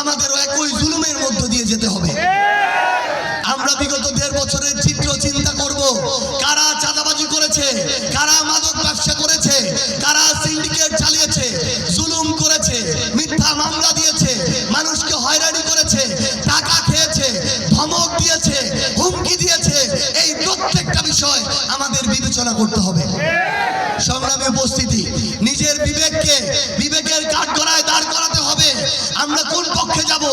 আমাদেরও একই জুলুমের মধ্য দিয়ে যেতে হবে। আমরা বিগত দেড় বছরের চিত্র চিন্তা করব, কারা চাঁদাবাজি করেছে, কারা মাদক ব্যবসা করেছে, কারা সিন্ডিকেট চালিয়েছে, জুলুম করেছে, মিথ্যা মামলা দিয়েছে, মানুষকে হয়রানি করেছে, টাকা খেয়েছে, ধমক দিয়েছে, হুমকি দিয়েছে, এই প্রত্যেকটা বিষয় আমাদের বিবেচনা করতে হবে। সংগ্রামী উপস্থিতি, নিজের বিবেককে, বিবেকের কাঠগড়ায় দাঁড় করাতে হবে। আমরা কোন পক্ষে যাব?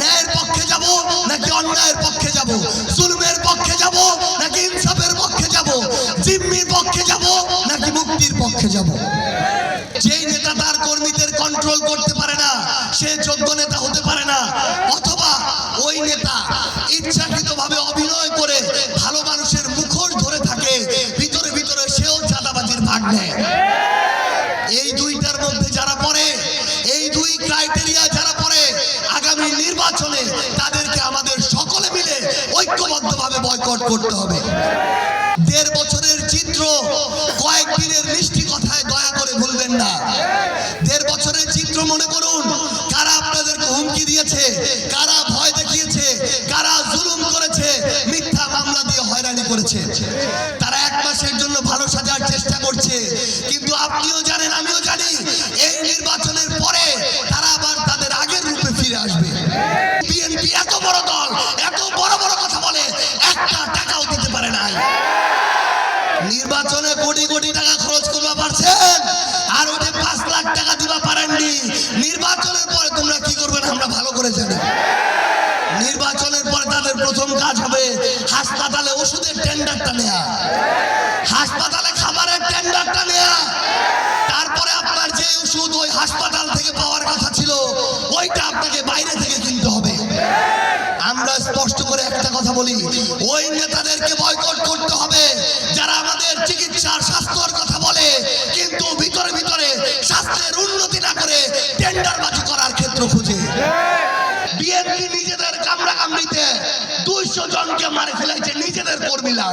ন্যায়ের পক্ষে যাব নাকি অন্যায়ের পক্ষে যাব? জুলুমের পক্ষে যাব নাকি ইনসাফের পক্ষে যাব? জিম্মির পক্ষে যাব নাকি মুক্তির পক্ষে যাব? যেই নেতা তার কর্মীদের কন্ট্রোল করতে পারে না, সে যোগ্য নেতা হতে পারে না। অথবা ওই নেতা ইচ্ছাকৃতভাবে অভিনয় করে ভালো মানুষের মুখোশ ধরে থাকে, ভিতরে ভিতরে সেও চাঁদাবাজির ভাগ নেয়। এই দুইটার মধ্যে যারা পড়ে নির্বাচনে তাদেরকে আমাদের সকলে মিলে ঐক্যবদ্ধভাবে বয়কট করতে হবে। দেড় বছরের চিত্র কয়েকদিনের মিষ্টি কথায় দয়া করে ভুলবেন না। দেড় বছরের চিত্র মনে করুন, কারা আপনাদেরকে হুমকি দিয়েছে, কারা ভয় দেখিয়েছে, কারা জুলুম করেছে, মিথ্যা মামলা দিয়ে হয়রানি করেছে। তারা এক মাসের জন্য ভালো সাজার চেষ্টা করছে, কিন্তু নির্বাচনে কোটি কোটি টাকা খরচ করবা পারছেন? আর যে পাঁচ লাখ টাকা দিবা পারেননি। নির্বাচনের পরে তোমরা কি করবেন আমরা ভালো করে জানি। নির্বাচনের পরে তাদের প্রথম কাজ হবে হাসপাতালে ওষুধের টেন্ডারটা নেয়া। হাসপাতালে খাবারের টেন্ডারটা নেয়া। তারপরে আপনার যে ওষুধ ওই হাসপাতাল থেকে পাওয়ার কথা ছিল, ওইটা আপনাকে বাইরে থেকে কিনতে হবে। আমরা স্পষ্ট করে একটা কথা বলি, ওই নেতাদেরকে বয়কট করতে হবে। যারা টেন্ডারবাজি করার ক্ষেত্র খুঁজে। বিএনপি নিজেদের কামড়া কামড়িতে দুইশো জনকে মারে ফেলেছে নিজেদের কর্মীরা।